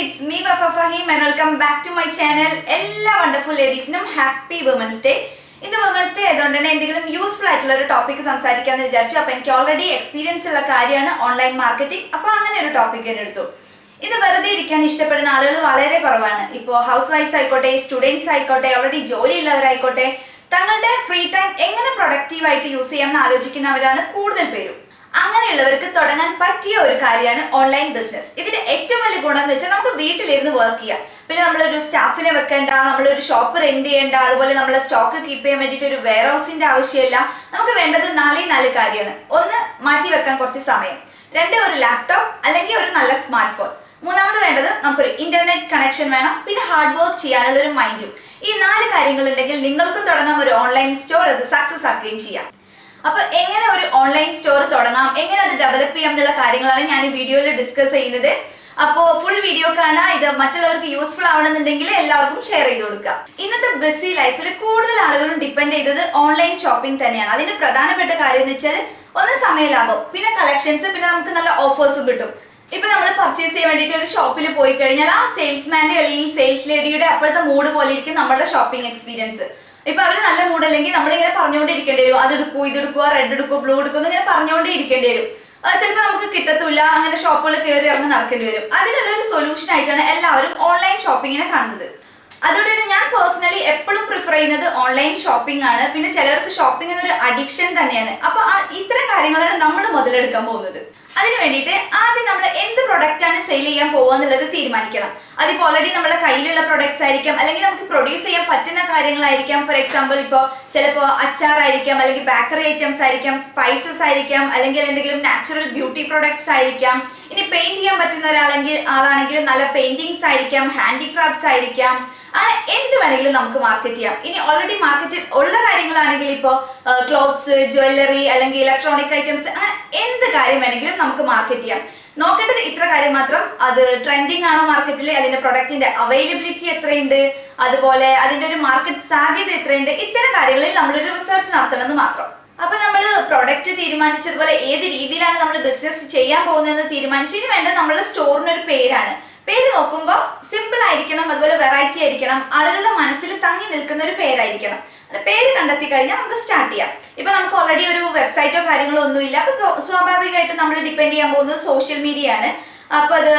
It's me Faheem and welcome back to my channel എല്ലാ wonderful ലേഡീസിനും happy women's day ഇന്ന് women's day ആയതുകൊണ്ട് തന്നെ എന്തെങ്കിലും യൂസ്ഫുൾ ആയിട്ടുള്ള ഒരു ടോപ്പിക് സംസാരിക്കാന്ന് വിചാരിച്ചു. അപ്പൊ എനിക്ക് ഓൾറെഡി എക്സ്പീരിയൻസ് ഉള്ള കാര്യമാണ് ഓൺലൈൻ മാർക്കറ്റിംഗ് അപ്പൊ അങ്ങനെ ഒരു ടോപ്പിക് തന്നെ എടുത്തു. ഇത് വെറുതെ ഇരിക്കാൻ ഇഷ്ടപ്പെടുന്ന ആളുകൾ വളരെ കുറവാണ്. ഇപ്പോൾ ഹൗസ് വൈഫ്സ് ആയിക്കോട്ടെ സ്റ്റുഡൻസ് ആയിക്കോട്ടെ ഓൾറെഡി ജോലിയുള്ളവരായിക്കോട്ടെ തങ്ങളുടെ ഫ്രീ ടൈം എങ്ങനെ പ്രൊഡക്റ്റീവ് ആയിട്ട് യൂസ് ചെയ്യാമെന്ന് ആലോചിക്കുന്നവരാണ് കൂടുതൽ പേരും. അങ്ങനെയുള്ളവർക്ക് തുടങ്ങാൻ പറ്റിയ ഒരു കാര്യമാണ് ഓൺലൈൻ ബിസിനസ് ഇതിന്റെ ഏറ്റവും വലിയ ഗുണം എന്ന് വെച്ചാൽ നമുക്ക് വീട്ടിലിരുന്ന് വർക്ക് ചെയ്യാം. പിന്നെ നമ്മളൊരു സ്റ്റാഫിനെ വെക്കേണ്ട നമ്മളൊരു ഷോപ്പ് റെന്റ് ചെയ്യേണ്ട അതുപോലെ നമ്മളെ സ്റ്റോക്ക് കീപ്പ് ചെയ്യാൻ വേണ്ടിയിട്ട് ഒരു വെയർ ഹൗസിന്റെ ആവശ്യമില്ല. നമുക്ക് വേണ്ടത് നാലേ നാല് കാര്യമാണ്. ഒന്ന് മാറ്റി വെക്കാൻ കുറച്ച് സമയം. രണ്ട് ഒരു ലാപ്ടോപ്പ് അല്ലെങ്കിൽ ഒരു നല്ല സ്മാർട്ട് ഫോൺ മൂന്നാമത് വേണ്ടത് നമുക്കൊരു ഇന്റർനെറ്റ് കണക്ഷൻ വേണം. പിന്നെ ഹാർഡ് വർക്ക് ചെയ്യാനുള്ള ഒരു മൈൻഡും ഈ നാല് കാര്യങ്ങൾ ഉണ്ടെങ്കിൽ നിങ്ങൾക്കും തുടങ്ങാം ഒരു ഓൺലൈൻ സ്റ്റോർ അത് സക്സസ് ആക്കുകയും ചെയ്യാം. അപ്പൊ എങ്ങനെ ഒരു ഓൺലൈൻ സ്റ്റോർ തുടങ്ങാം? എങ്ങനെ അത് ഡെവലപ്പ് ചെയ്യാം എന്നുള്ള കാര്യങ്ങളാണ് ഞാൻ ഈ വീഡിയോയിൽ ഡിസ്കസ് ചെയ്യുന്നത്. അപ്പോ ഫുൾ വീഡിയോ കാണാ. ഇത് മറ്റുള്ളവർക്ക് യൂസ്ഫുൾ ആവണമെന്നുണ്ടെങ്കിൽ എല്ലാവർക്കും ഷെയർ ചെയ്ത് കൊടുക്കുക. ഇന്നത്തെ ബിസി ലൈഫിൽ കൂടുതൽ ആളുകളും ഡിപ്പെൻഡ് ചെയ്തത് ഓൺലൈൻ ഷോപ്പിംഗ് തന്നെയാണ്. അതിന്റെ പ്രധാനപ്പെട്ട കാര്യം എന്ന് വെച്ചാൽ ഒന്ന് സമയ ലാഭം. പിന്നെ കളക്ഷൻസ് പിന്നെ നമുക്ക് നല്ല ഓഫേഴ്സും കിട്ടും. ഇപ്പൊ നമ്മൾ പർച്ചേസ് ചെയ്യാൻ വേണ്ടിയിട്ട് ഒരു ഷോപ്പിൽ പോയി കഴിഞ്ഞാൽ ആ സെയിൽസ്മാന്റെ അല്ലെങ്കിൽ സെയിൽസ് ലേഡിയുടെ അപ്പോഴത്തെ മൂഡ് പോലെ ഇരിക്കും നമ്മുടെ ഷോപ്പിംഗ് എക്സ്പീരിയൻസ് ഇപ്പൊ അവർ നല്ല മൂഡ് അല്ലെങ്കിൽ നമ്മളിങ്ങനെ പറഞ്ഞുകൊണ്ടിരിക്കേണ്ടി വരും. അത് എടുക്കൂ ഇത് എടുക്കുക റെഡ് എടുക്കൂ ബ്ലൂ എടുക്കൂ ഇങ്ങനെ പറഞ്ഞുകൊണ്ടേ ഇരിക്കേണ്ടി വരും ചിലപ്പോൾ നമുക്ക് കിട്ടത്തില്ല അങ്ങനെ ഷോപ്പുകൾ കയറി ഇറങ്ങി നടക്കേണ്ടി വരും. അതിനുള്ള ഒരു സൊല്യൂഷൻ ആയിട്ടാണ് എല്ലാവരും ഓൺലൈൻ ഷോപ്പിങ്ങിനെ കാണുന്നത്. അതുകൊണ്ട് തന്നെ ഞാൻ പേഴ്സണലി എപ്പോഴും പ്രിഫർ ചെയ്യുന്നത് ഓൺലൈൻ ഷോപ്പിംഗ് ആണ്. പിന്നെ ചിലർക്ക് ഷോപ്പിംഗ് എന്നൊരു അഡിക്ഷൻ തന്നെയാണ്. അപ്പൊ ഇത്തരം കാര്യങ്ങളാണ് നമ്മൾ മുതലെടുക്കാൻ പോകുന്നത്. അതിനു വേണ്ടിയിട്ട് ആദ്യം നമ്മൾ എന്ത് പ്രൊഡക്റ്റ് ആണ് സെയിൽ ചെയ്യാൻ പോകുക എന്നുള്ളത് തീരുമാനിക്കണം. അതിപ്പോൾ ഓൾറെഡി നമ്മുടെ കയ്യിലുള്ള പ്രൊഡക്ട്സ് ആയിരിക്കാം. അല്ലെങ്കിൽ നമുക്ക് പ്രൊഡ്യൂസ് ചെയ്യാൻ പറ്റുന്ന കാര്യങ്ങളായിരിക്കാം. ഫോർ എക്സാമ്പിൾ ഇപ്പോൾ ചിലപ്പോൾ അച്ചാറായിരിക്കാം അല്ലെങ്കിൽ ബേക്കറി ഐറ്റംസ് ആയിരിക്കാം സ്പൈസസ് ആയിരിക്കാം അല്ലെങ്കിൽ എന്തെങ്കിലും നാച്ചുറൽ ബ്യൂട്ടി പ്രൊഡക്ട്സ് ആയിരിക്കാം. ഇനി പെയിന്റ് ചെയ്യാൻ പറ്റുന്ന ഒരാളെങ്കിൽ ആളാണെങ്കിൽ നല്ല പെയിന്റിങ്സ് ആയിരിക്കാം ഹാൻഡിക്രാഫ്റ്റ്സ് ആയിരിക്കാം. അങ്ങനെ എന്ത് വേണമെങ്കിലും നമുക്ക് മാർക്കറ്റ് ചെയ്യാം. ഇനി ഓൾറെഡി മാർക്കറ്റിൽ ഉള്ള കാര്യങ്ങളാണെങ്കിൽ ഇപ്പോൾ ക്ലോത്ത്സ് ജ്വല്ലറി അല്ലെങ്കിൽ ഇലക്ട്രോണിക് ഐറ്റംസ് അങ്ങനെ എന്ത് കാര്യം വേണമെങ്കിലും നമുക്ക് മാർക്കറ്റ് ചെയ്യാം. നോക്കേണ്ടത് ഇത്ര കാര്യം മാത്രം. അത് ട്രെൻഡിങ് ആണോ മാർക്കറ്റിൽ അതിന്റെ പ്രൊഡക്റ്റിന്റെ അവൈലബിലിറ്റി എത്രയുണ്ട്? അതുപോലെ അതിന്റെ ഒരു മാർക്കറ്റ് സാധ്യത എത്രയുണ്ട്? ഇത്തരം കാര്യങ്ങളിൽ നമ്മളൊരു റിസർച്ച് നടത്തണമെന്ന് മാത്രം. അപ്പൊ നമ്മൾ പ്രൊഡക്റ്റ് തീരുമാനിച്ചതുപോലെ ഏത് രീതിയിലാണ് നമ്മൾ ബിസിനസ് ചെയ്യാൻ പോകുന്നതെന്ന് തീരുമാനിച്ചു. ഇനി വേണ്ട നമ്മുടെ സ്റ്റോറിന് ഒരു പേരാണ്. പേര് നോക്കുമ്പോൾ സിമ്പിൾ ആയിരിക്കണം അതുപോലെ വെറൈറ്റി ആയിരിക്കണം ആളുകളുടെ മനസ്സിൽ തങ്ങി നിൽക്കുന്ന ഒരു പേരായിരിക്കണം പേര് കണ്ടെത്തി കഴിഞ്ഞാൽ നമുക്ക് സ്റ്റാർട്ട് ചെയ്യാം. ഇപ്പൊ നമുക്ക് ഓൾറെഡി ഒരു വെബ്സൈറ്റോ കാര്യങ്ങളോ ഒന്നുമില്ല. അപ്പൊ സ്വാഭാവികമായിട്ടും നമ്മൾ ഡിപെൻഡ് ചെയ്യാൻ പോകുന്നത് സോഷ്യൽ മീഡിയ ആണ്. അപ്പൊ അത്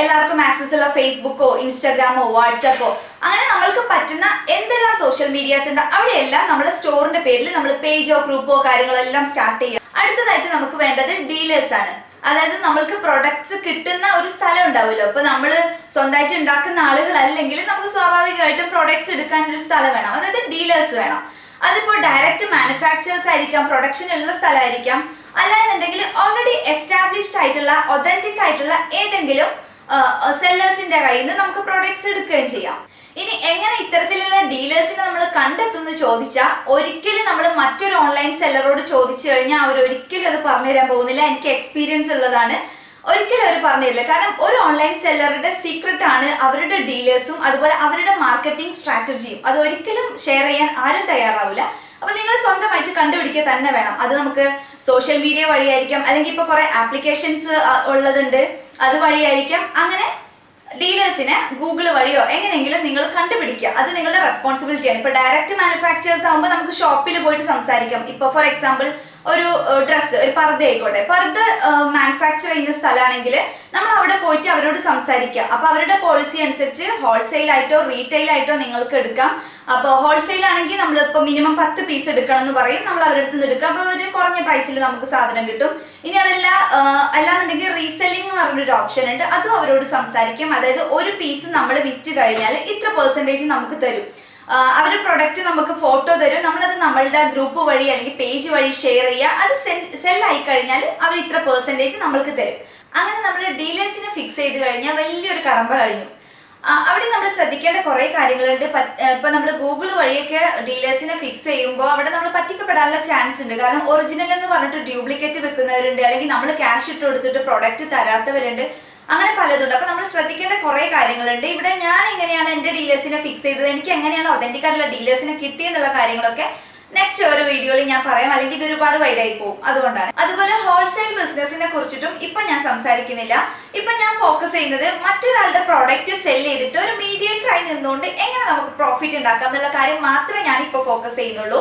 എല്ലാവർക്കും ആക്സസ് ഉള്ള ഫേസ്ബുക്കോ ഇൻസ്റ്റാഗ്രാമോ വാട്സപ്പോ അങ്ങനെ നമ്മൾക്ക് പറ്റുന്ന എന്തെല്ലാം സോഷ്യൽ മീഡിയാസ് ഉണ്ട് അവിടെയെല്ലാം നമ്മുടെ സ്റ്റോറിന്റെ പേരിൽ നമ്മൾ പേജോ ഗ്രൂപ്പോ കാര്യങ്ങളോ എല്ലാം സ്റ്റാർട്ട് ചെയ്യാം. അടുത്തതായിട്ട് നമുക്ക് വേണ്ടത് ഡീലേഴ്സ് ആണ്. അതായത് നമ്മൾക്ക് പ്രൊഡക്ട്സ് കിട്ടുന്ന ഒരു സ്ഥലം ഉണ്ടാവുമല്ലോ. അപ്പൊ നമ്മൾ സ്വന്തമായിട്ട് ഉണ്ടാക്കുന്ന ആളുകളല്ലെങ്കിൽ നമുക്ക് സ്വാഭാവികമായിട്ടും പ്രൊഡക്ട്സ് എടുക്കാൻ ഒരു സ്ഥലം വേണം. അതായത് ഡീലേഴ്സ് വേണം. അതിപ്പോ ഡയറക്റ്റ് മാനുഫാക്ചേഴ്സ് ആയിരിക്കാം പ്രൊഡക്ഷൻ ഉള്ള സ്ഥലമായിരിക്കാം. അല്ലാന്നുണ്ടെങ്കിൽ ഓൾറെഡി എസ്റ്റാബ്ലിഷ്ഡ് ആയിട്ടുള്ള ഒതന്റിക് ആയിട്ടുള്ള ഏതെങ്കിലും സെല്ലേഴ്സിന്റെ കയ്യിൽ നിന്ന് നമുക്ക് പ്രൊഡക്ട്സ് എടുക്കുകയും ചെയ്യാം. ഇനി എങ്ങനെ ഇത്തരത്തിലുള്ള ഡീലേഴ്സിനെ നമ്മൾ കണ്ടെത്തുന്നു ചോദിച്ചാൽ ഒരിക്കലും നമ്മൾ മറ്റൊരു ഓൺലൈൻ സെല്ലറോട് ചോദിച്ചു കഴിഞ്ഞാൽ അവർ ഒരിക്കലും അത് പറഞ്ഞു തരാൻ പോകുന്നില്ല. എനിക്ക് എക്സ്പീരിയൻസ് ഉള്ളതാണ്. ഒരിക്കലും അവർ പറഞ്ഞു തരില്ല. കാരണം ഒരു ഓൺലൈൻ സെല്ലറുടെ സീക്രട്ട് ആണ് അവരുടെ ഡീലേഴ്സും അതുപോലെ അവരുടെ മാർക്കറ്റിംഗ് സ്ട്രാറ്റജിയും അത് ഒരിക്കലും ഷെയർ ചെയ്യാൻ ആരും തയ്യാറാവില്ല. അപ്പൊ നിങ്ങൾ സ്വന്തമായിട്ട് കണ്ടുപിടിക്കുക തന്നെ വേണം. അത് നമുക്ക് സോഷ്യൽ മീഡിയ വഴിയായിരിക്കാം. അല്ലെങ്കിൽ ഇപ്പൊ കുറെ ആപ്ലിക്കേഷൻസ് ഉള്ളതുണ്ട്. അത് വഴിയായിരിക്കാം. അങ്ങനെ ഡീലേഴ്സിനെ ഗൂഗിൾ വഴിയോ എങ്ങനെയെങ്കിലും നിങ്ങൾ കണ്ടുപിടിക്കുക. അത് നിങ്ങളുടെ റെസ്പോൺസിബിലിറ്റിയാണ് ഇപ്പൊ ഡയറക്റ്റ് മാനുഫാക്ചേഴ്സ് ആകുമ്പോൾ നമുക്ക് ഷോപ്പിൽ പോയിട്ട് സംസാരിക്കാം. ഇപ്പൊ ഫോർ എക്സാമ്പിൾ ഒരു ഡ്രസ്സ് ഒരു പർദ്ദ ആയിക്കോട്ടെ. പർദ്ദ മാനുഫാക്ചർ ചെയ്യുന്ന സ്ഥലമാണെങ്കിൽ നമ്മൾ അവിടെ പോയിട്ട് അവരോട് സംസാരിക്കുക അപ്പൊ അവരുടെ പോളിസി അനുസരിച്ച് ഹോൾസെയിൽ ആയിട്ടോ റീറ്റെയിൽ ആയിട്ടോ നിങ്ങൾക്ക് എടുക്കാം. അപ്പോൾ ഹോൾസെയിൽ ആണെങ്കിൽ നമ്മൾ ഇപ്പോൾ മിനിമം പത്ത് പീസ് എടുക്കണം എന്ന് പറയും. നമ്മൾ അവരുടെ അടുത്ത് നിന്ന് എടുക്കാം. അപ്പോൾ ഒരു കുറഞ്ഞ പ്രൈസിൽ നമുക്ക് സാധനം കിട്ടും. ഇനി അതല്ല അല്ലാന്നുണ്ടെങ്കിൽ റീസെല്ലിംഗ് എന്ന് പറഞ്ഞൊരു ഓപ്ഷൻ ഉണ്ട്. അതും അവരോട് സംസാരിക്കും. അതായത് ഒരു പീസ് നമ്മൾ വിറ്റ് കഴിഞ്ഞാൽ ഇത്ര പെർസെന്റേജ് നമുക്ക് തരും. അവർ പ്രൊഡക്റ്റ് നമുക്ക് ഫോട്ടോ തരും. നമ്മളത് നമ്മളുടെ ഗ്രൂപ്പ് വഴി അല്ലെങ്കിൽ പേജ് വഴി ഷെയർ ചെയ്യുക. അത് സെൽ ആയി കഴിഞ്ഞാൽ അവർ ഇത്ര പെർസെന്റേജ് നമ്മൾക്ക് തരും. അങ്ങനെ നമ്മൾ ഡീലേഴ്സിനെ ഫിക്സ് ചെയ്ത് കഴിഞ്ഞാൽ വലിയൊരു കടമ്പ കഴിഞ്ഞു. അവിടെ നമ്മൾ ശ്രദ്ധിക്കേണ്ട കുറെ കാര്യങ്ങളുണ്ട്. ഇപ്പൊ നമ്മൾ ഗൂഗിൾ വഴിയൊക്കെ ഡീലേഴ്സിനെ ഫിക്സ് ചെയ്യുമ്പോൾ അവിടെ നമ്മൾ പറ്റിക്കപ്പെടാനുള്ള ചാൻസ് ഉണ്ട്. കാരണം ഒറിജിനൽ എന്ന് പറഞ്ഞിട്ട് ഡ്യൂപ്ലിക്കേറ്റ് വെക്കുന്നവരുണ്ട്. അല്ലെങ്കിൽ നമ്മൾ ക്യാഷ് ഇട്ട് കൊടുത്തിട്ട് പ്രൊഡക്റ്റ് തരാത്തവരുണ്ട്. അങ്ങനെ പലതുണ്ട്. അപ്പൊ നമ്മൾ ശ്രദ്ധിക്കേണ്ട കുറെ കാര്യങ്ങളുണ്ട്. ഇവിടെ ഞാൻ എങ്ങനെയാണ് എന്റെ ഡീലേഴ്സിനെ ഫിക്സ് ചെയ്തത്? എനിക്ക് എങ്ങനെയാണ് ഒതന്റിക് ആയിട്ടുള്ള ഡീലേഴ്സിനെ കിട്ടിയെന്നുള്ള കാര്യങ്ങളൊക്കെ നെക്സ്റ്റ് ഒരു വീഡിയോയിൽ ഞാൻ പറയാം. അല്ലെങ്കിൽ ഇത് ഒരുപാട് വൈഡായി പോകും. അതുകൊണ്ടാണ്. അതുപോലെ ഹോൾസെയിൽ ബിസിനസിനെ കുറിച്ചിട്ടും ഇപ്പൊ ഞാൻ സംസാരിക്കുന്നില്ല. ഇപ്പൊ ഞാൻ ഫോക്കസ് ചെയ്യുന്നത് മറ്റൊരാളുടെ പ്രോഡക്റ്റ് സെൽ ചെയ്തിട്ട് ഒരു മീഡിയേറ്റർ ആയി നിന്നുകൊണ്ട് എങ്ങനെ നമുക്ക് പ്രോഫിറ്റ് ഉണ്ടാക്കാം എന്നുള്ള കാര്യം മാത്രമേ ഞാൻ ഇപ്പൊ ഫോക്കസ് ചെയ്യുന്നുള്ളൂ.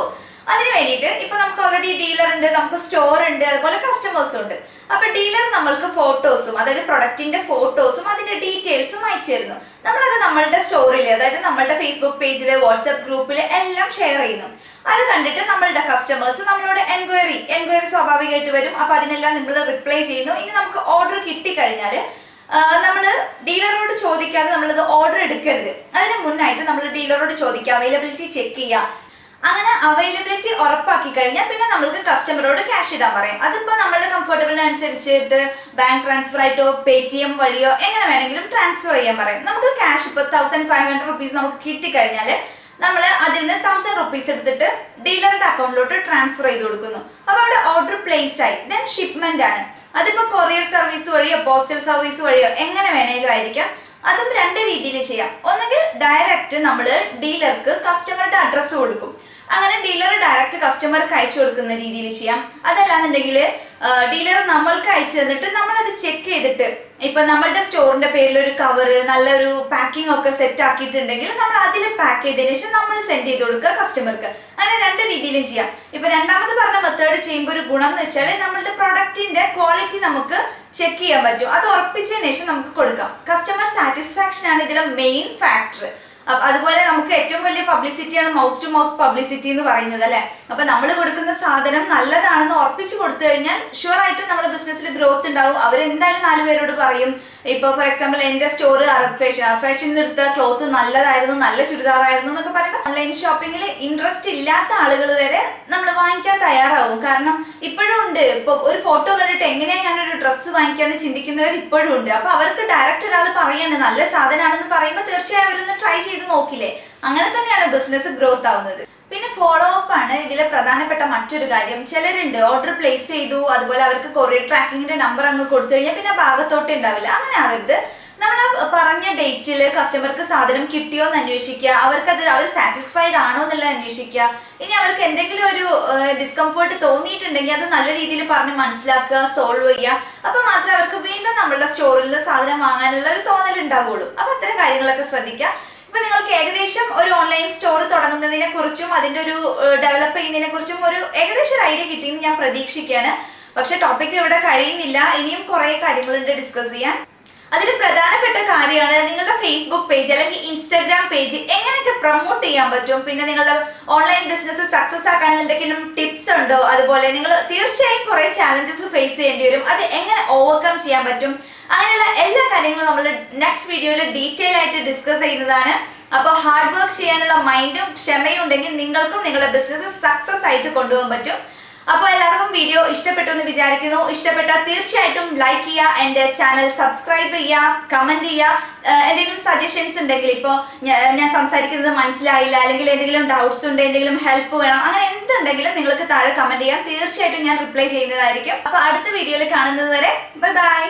അതിന് വേണ്ടിയിട്ട് ഇപ്പൊ നമുക്ക് ഓൾറെഡി ഡീലർ ഉണ്ട് നമുക്ക് സ്റ്റോർ ഉണ്ട് അതുപോലെ കസ്റ്റമേഴ്സും ഉണ്ട്. അപ്പൊ ഡീലർ നമ്മൾക്ക് ഫോട്ടോസും അതായത് പ്രൊഡക്റ്റിന്റെ ഫോട്ടോസും അതിന്റെ ഡീറ്റെയിൽസും അയച്ചു തരുന്നു. നമ്മളത് നമ്മളുടെ സ്റ്റോറിൽ അതായത് നമ്മളുടെ ഫേസ്ബുക്ക് പേജിൽ വാട്സ്ആപ്പ് ഗ്രൂപ്പിൽ എല്ലാം ഷെയർ ചെയ്യുന്നു. അത് കണ്ടിട്ട് നമ്മളുടെ കസ്റ്റമേഴ്സ് നമ്മളോട് എൻക്വയറി എൻക്വയറി സ്വാഭാവികമായിട്ട് വരും. അപ്പൊ അതിനെല്ലാം നമ്മൾ റിപ്ലൈ ചെയ്യുന്നു. ഇനി നമുക്ക് ഓർഡർ കിട്ടിക്കഴിഞ്ഞാൽ നമ്മൾ ഡീലറോട് ചോദിക്കാതെ നമ്മളത് ഓർഡർ എടുക്കരുത്. അതിന് മുന്നായിട്ട് നമ്മൾ ഡീലറോട് ചോദിക്കുക അവൈലബിലിറ്റി ചെക്ക് ചെയ്യുക. അങ്ങനെ അവൈലബിലിറ്റി ഉറപ്പാക്കി കഴിഞ്ഞാൽ പിന്നെ നമ്മൾക്ക് കസ്റ്റമറോട് ക്യാഷ് ഇടാൻ പറയും. അതിപ്പോ നമ്മളുടെ കംഫർട്ടബിളിന് അനുസരിച്ചിട്ട് ബാങ്ക് ട്രാൻസ്ഫർ ആയിട്ടോ പേ ടി എം വഴിയോ എങ്ങനെ വേണമെങ്കിലും ട്രാൻസ്ഫർ ചെയ്യാൻ പറയും. നമുക്ക് ക്യാഷ് ഇപ്പോൾ തൗസൻഡ് ഫൈവ് ഹൺഡ്രഡ് റുപ്പീസ് നമുക്ക് കിട്ടിക്കഴിഞ്ഞാൽ നമ്മൾ അതിൽ നിന്ന് തൗസൻഡ് റുപ്പീസ് എടുത്തിട്ട് ഡീലറുടെ അക്കൗണ്ടിലോട്ട് ട്രാൻസ്ഫർ ചെയ്ത് കൊടുക്കുന്നു. അപ്പോൾ അവിടെ ഓർഡർ പ്ലേസ് ആയി. ദെൻ ഷിപ്മെന്റ് ആണ്. അതിപ്പോ കൊറിയർ സർവീസ് വഴിയോ പോസ്റ്റൽ സർവീസ് വഴിയോ എങ്ങനെ വേണമെങ്കിലും ആയിരിക്കാം. അതും രണ്ട് രീതിയിൽ ചെയ്യാം. ഒന്നുകിൽ ഡയറക്റ്റ് നമ്മൾ ഡീലർക്ക് കസ്റ്റമറുടെ അഡ്രസ്സ് കൊടുക്കും. അങ്ങനെ ഡീലർ ഡയറക്റ്റ് കസ്റ്റമർക്ക് അയച്ചു കൊടുക്കുന്ന രീതിയിൽ ചെയ്യാം. അതല്ലാന്നുണ്ടെങ്കിൽ ഡീലർ നമ്മൾക്ക് അയച്ചു തന്നിട്ട് നമ്മളത് ചെക്ക് ചെയ്തിട്ട് ഇപ്പൊ നമ്മളുടെ സ്റ്റോറിന്റെ പേരിൽ ഒരു കവർ നല്ലൊരു പാക്കിംഗ് ഒക്കെ സെറ്റ് ആക്കിയിട്ടുണ്ടെങ്കിൽ നമ്മൾ അതിൽ പാക്ക് ചെയ്തതിനു ശേഷം നമ്മൾ സെൻഡ് ചെയ്ത് കൊടുക്കുക കസ്റ്റമർക്ക് അങ്ങനെ രണ്ട് രീതിയിലും ചെയ്യാം. ഇപ്പൊ രണ്ടാമത് പറഞ്ഞ മെത്തേഡ് ചെയ്യുമ്പോൾ ഒരു ഗുണം എന്ന് വെച്ചാൽ നമ്മളുടെ പ്രൊഡക്റ്റിന്റെ ക്വാളിറ്റി നമുക്ക് ചെക്ക് ചെയ്യാൻ പറ്റും. അത് ഉറപ്പിച്ചതിനു ശേഷം നമുക്ക് കൊടുക്കാം. കസ്റ്റമർ സാറ്റിസ്ഫാക്ഷൻ ആണ് ഇതിലെ മെയിൻ ഫാക്ടർ അതുപോലെ നമുക്ക് ഏറ്റവും വലിയ പബ്ലിസിറ്റിയാണ് മൗത്ത് ടു മൗത്ത് പബ്ലിസിറ്റി എന്ന് പറയുന്നത് അല്ലെ? അപ്പൊ നമ്മൾ കൊടുക്കുന്ന സാധനം നല്ലതാണെന്ന് ഉറപ്പിച്ച് കൊടുത്തു കഴിഞ്ഞാൽ ഷുവർ ആയിട്ട് നമ്മുടെ ബിസിനസ്സിൽ ഗ്രോത്ത് ഉണ്ടാവും. അവരെന്തായാലും നാല് പേരോട് പറയും. ഇപ്പൊ ഫോർ എക്സാമ്പിൾ എന്റെ സ്റ്റോർ ഫാഷൻ ഫാഷനിൽ എടുത്ത ക്ലോത്ത് നല്ലതായിരുന്നു നല്ല ചുരിദാറായിരുന്നു എന്നൊക്കെ പറയുമ്പോൾ ഓൺലൈൻ ഷോപ്പിംഗിൽ ഇൻട്രസ്റ്റ് ഇല്ലാത്ത ആളുകൾ വരെ നമ്മൾ വാങ്ങിക്കാൻ തയ്യാറാവും. കാരണം ഇപ്പോഴും ഉണ്ട്. ഇപ്പൊ ഒരു ഫോട്ടോ കണ്ടിട്ട് എങ്ങനെയാ ഞാനൊരു ഡ്രസ്സ് വാങ്ങിക്കാന്ന് ചിന്തിക്കുന്നവർ ഇപ്പോഴും ഉണ്ട്. അപ്പൊ അവർക്ക് ഡയറക്റ്റ് ഒരാൾ പറയാണ് നല്ല സാധനമാണെന്ന് പറയുമ്പോൾ തീർച്ചയായും അവരൊന്ന് ട്രൈ ചെയ്ത് നോക്കില്ലേ? അങ്ങനെ തന്നെയാണ് ബിസിനസ് ഗ്രോത്ത് ആവുന്നത്. പിന്നെ ഫോളോ അപ്പ് ആണ് ഇതിലെ പ്രധാനപ്പെട്ട മറ്റൊരു കാര്യം. ചിലരുണ്ട് ഓർഡർ പ്ലേസ് ചെയ്തു അതുപോലെ അവർക്ക് കൊറിയർ ട്രാക്കിങ്ങിന്റെ നമ്പർ അങ്ങ് കൊടുത്തു കഴിഞ്ഞാൽ പിന്നെ ഭാഗത്തോട്ട് ഉണ്ടാവില്ല. അങ്ങനെ ആവരുത്. നമ്മൾ പറഞ്ഞ ഡേറ്റിൽ കസ്റ്റമർക്ക് സാധനം കിട്ടിയോ എന്ന് അന്വേഷിക്കുക. അത് അവർ സാറ്റിസ്ഫൈഡ് ആണോ എന്നുള്ളത് അന്വേഷിക്കുക. ഇനി അവർക്ക് എന്തെങ്കിലും ഒരു ഡിസ്കംഫേർട്ട് തോന്നിയിട്ടുണ്ടെങ്കിൽ അത് നല്ല രീതിയിൽ പറഞ്ഞ് മനസ്സിലാക്കുക സോൾവ് ചെയ്യുക. അപ്പൊ മാത്രമേ അവർക്ക് വീണ്ടും നമ്മളുടെ സ്റ്റോറിൽ നിന്ന് സാധനം വാങ്ങാനുള്ള ഒരു തോന്നൽ ഉണ്ടാവുള്ളൂ അപ്പൊ അത്തരം കാര്യങ്ങളൊക്കെ ശ്രദ്ധിക്കുക. ഇപ്പൊ നിങ്ങൾക്ക് ഏകദേശം ഒരു ഓൺലൈൻ സ്റ്റോർ തുടങ്ങുന്നതിനെ കുറിച്ചും അതിന്റെ ഒരു ഡെവലപ്പ് ചെയ്യുന്നതിനെ കുറിച്ചും ഒരു ഏകദേശം ഒരു ഐഡിയ കിട്ടിയെന്ന് ഞാൻ പ്രതീക്ഷിക്കുകയാണ്. പക്ഷെ ടോപ്പിക് ഇവിടെ കഴിയുന്നില്ല. ഇനിയും കുറെ കാര്യങ്ങളുണ്ട് ഡിസ്കസ് ചെയ്യാൻ. അതിൽ പ്രധാനപ്പെട്ട കാര്യമാണ് നിങ്ങളുടെ ഫേസ്ബുക്ക് പേജ് അല്ലെങ്കിൽ ഇൻസ്റ്റാഗ്രാം പേജ് എങ്ങനെയൊക്കെ പ്രൊമോട്ട് ചെയ്യാൻ പറ്റും? പിന്നെ നിങ്ങളുടെ ഓൺലൈൻ ബിസിനസ് സക്സസ് ആക്കാൻ എന്തെങ്കിലും ടിപ്സ് ഉണ്ടോ? അതുപോലെ നിങ്ങൾ തീർച്ചയായും കുറെ ചാലഞ്ചസ് ഫേസ് ചെയ്യേണ്ടി വരും. അത് എങ്ങനെ ഓവർകം ചെയ്യാൻ പറ്റും? അങ്ങനെയുള്ള എല്ലാ കാര്യങ്ങളും നമ്മൾ നെക്സ്റ്റ് വീഡിയോയിൽ ഡീറ്റെയിൽ ആയിട്ട് ഡിസ്കസ് ചെയ്യുന്നതാണ്. അപ്പോൾ ഹാർഡ് വർക്ക് ചെയ്യാനുള്ള മൈൻഡും ക്ഷമയും ഉണ്ടെങ്കിൽ നിങ്ങൾക്കും നിങ്ങളുടെ ബിസിനസ് സക്സസ് ആയിട്ട് കൊണ്ടുപോകാൻ പറ്റും. അപ്പോൾ എല്ലാവർക്കും വീഡിയോ ഇഷ്ടപ്പെട്ടു എന്ന് വിചാരിക്കുന്നു. ഇഷ്ടപ്പെട്ടാൽ തീർച്ചയായിട്ടും ലൈക്ക് ചെയ്യുക എന്റെ ചാനൽ സബ്സ്ക്രൈബ് ചെയ്യുക കമന്റ് ചെയ്യുക. എന്തെങ്കിലും സജഷൻസ് ഉണ്ടെങ്കിൽ ഇപ്പോൾ ഞാൻ സംസാരിക്കുന്നത് മനസ്സിലായില്ല അല്ലെങ്കിൽ എന്തെങ്കിലും ഡൗട്ട്സ് ഉണ്ട് എന്തെങ്കിലും ഹെൽപ്പ് വേണം അങ്ങനെ എന്തുണ്ടെങ്കിലും നിങ്ങൾക്ക് താഴെ കമന്റ് ചെയ്യാം. തീർച്ചയായിട്ടും ഞാൻ റിപ്ലൈ ചെയ്യുന്നതായിരിക്കും. അപ്പോൾ അടുത്ത വീഡിയോയിൽ കാണുന്നത് വരെ ബൈ ബൈ